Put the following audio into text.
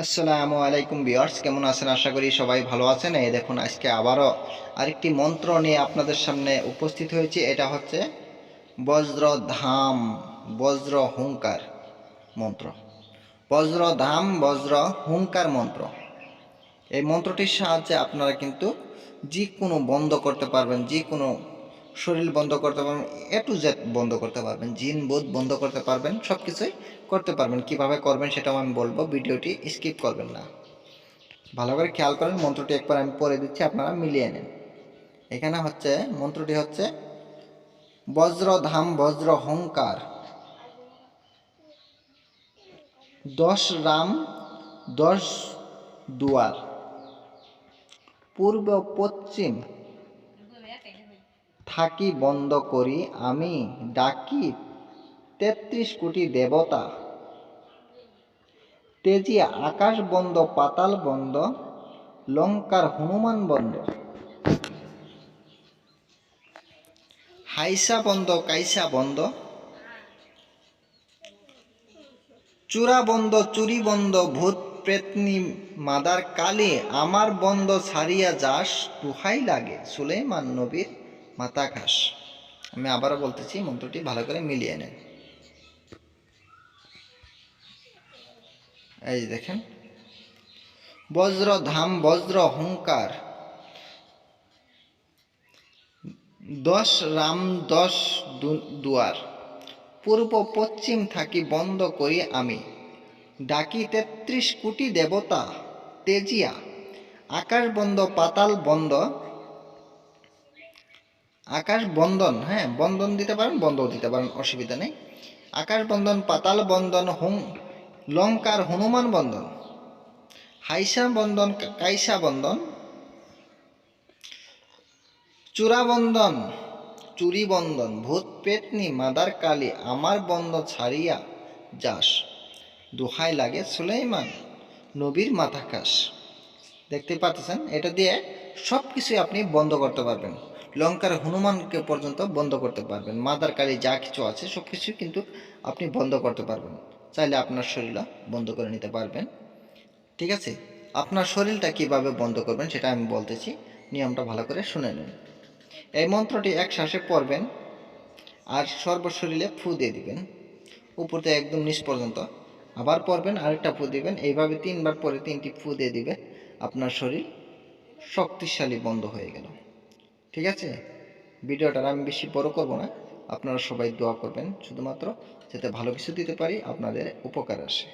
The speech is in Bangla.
আসসালামু আলাইকুম বিয়ার্স কেমন আছেন? আশা করি সবাই ভালো আছেন। এই দেখুন, আজকে আবারও আরেকটি মন্ত্র নিয়ে আপনাদের সামনে উপস্থিত হয়েছি। এটা হচ্ছে বজ্র ধাম, বজ্র হুঙ্কার মন্ত্র। বজ্র ধাম, বজ্র হুঙ্কার মন্ত্র। এই মন্ত্রটির সাহায্যে আপনারা কিন্তু যে কোনো বন্ধ করতে পারবেন যে কোনো শরীর বন্ধ করতে পারবেন এ টু জেড বন্ধ করতে পারবেন, জিন, বোধ বন্ধ করতে পারবেন সব কিছুই করতে পারবেন। কীভাবে করবেন সেটাও আমি বলব, ভিডিওটি স্কিপ করবেন না। ভালো করে খেয়াল করেন, মন্ত্রটি একবার আমি পড়ে দিচ্ছি, আপনারা মিলিয়ে নেন। এখানে হচ্ছে, মন্ত্রটি হচ্ছে বজ্র ধাম বজ্র হংকার দশ রাম, দশ দুয়ার। পূর্ব পশ্চিম থাকি বন্ধ করি, আমি ডাকি তেত্রিশ কোটি দেবতা। তেজি আকাশ বন্ধ, পাতাল বন্ধ, লঙ্কার হনুমান বন্ধ। হাইসা বন্ধ, কাইসা বন্ধ। চূড়া বন্ধ, চুরি বন্ধ, ভূত প্রেতনি মাদার কালে, আমার বন্ধ ছাড়িয়া যাস, দুহাই লাগে। সুলেমান নবীর মাথা ঘাস। আমি আবারও বলতেছি, মন্ত্রটি ভালো করে মিলিয়ে নেন। এই দেখেন। বজ্র ধাম বজ্র হুঙ্কার দশ রাম, দশ দুয়ার। পূর্ব পশ্চিম থাকি বন্ধ করি আমি। ডাকি তেত্রিশ কোটি দেবতা তেজিয়া। আকাশ বন্ধ, পাতাল বন্ধ আকাশ বন্ধন হ্যাঁ বন্ধন দিতে পারেন বন্ধও দিতে পারেন, অসুবিধা নেই। আকাশ বন্ধন পাতাল বন্ধন হুম, লঙ্কার হনুমান বন্ধন হাইসা বন্ধন কাইসা বন্ধন চূড়া বন্ধন চুরি বন্ধন ভূত পেতনি, মাদার কালী, আমার বন্ধ ছাড়িয়া যাস, দোহাই লাগে সুলাইমান, নবীর মাথা খাস দেখতে পাচ্ছেন, এটা দিয়ে সব কিছুই আপনি বন্ধ করতে পারবেন। লঙ্কার হনুমানকে পর্যন্ত বন্ধ করতে পারবেন। মাদার কালী যা কিছু আছে, সব কিছু কিন্তু আপনি বন্ধ করতে পারবেন। চাইলে আপনার শরীরটা বন্ধ করে নিতে পারবেন। ঠিক আছে? আপনার শরীরটা কীভাবে বন্ধ করবেন সেটা আমি বলতেছি। নিয়মটা ভালো করে শুনে নিন। এই মন্ত্রটি এক শ্বাসে পড়বেন আর সর্বশরীরে ফু দিয়ে দিবেন। উপরতে একদম নিচ পর্যন্ত আবার পড়বেন, আরেকটা ফু দিবেন। এইভাবে তিনবার পরে তিনটি ফু দিয়ে দিবেন আপনার শরীর শক্তিশালী বন্ধ হয়ে গেল। ঠিক আছে? ভিডিওটা আর আমি বেশি বড় করব না। আপনারা সবাই দোয়া করবেন শুধুমাত্র যাতে ভালো কিছু দিতে পারি, আপনাদের উপকার আসে।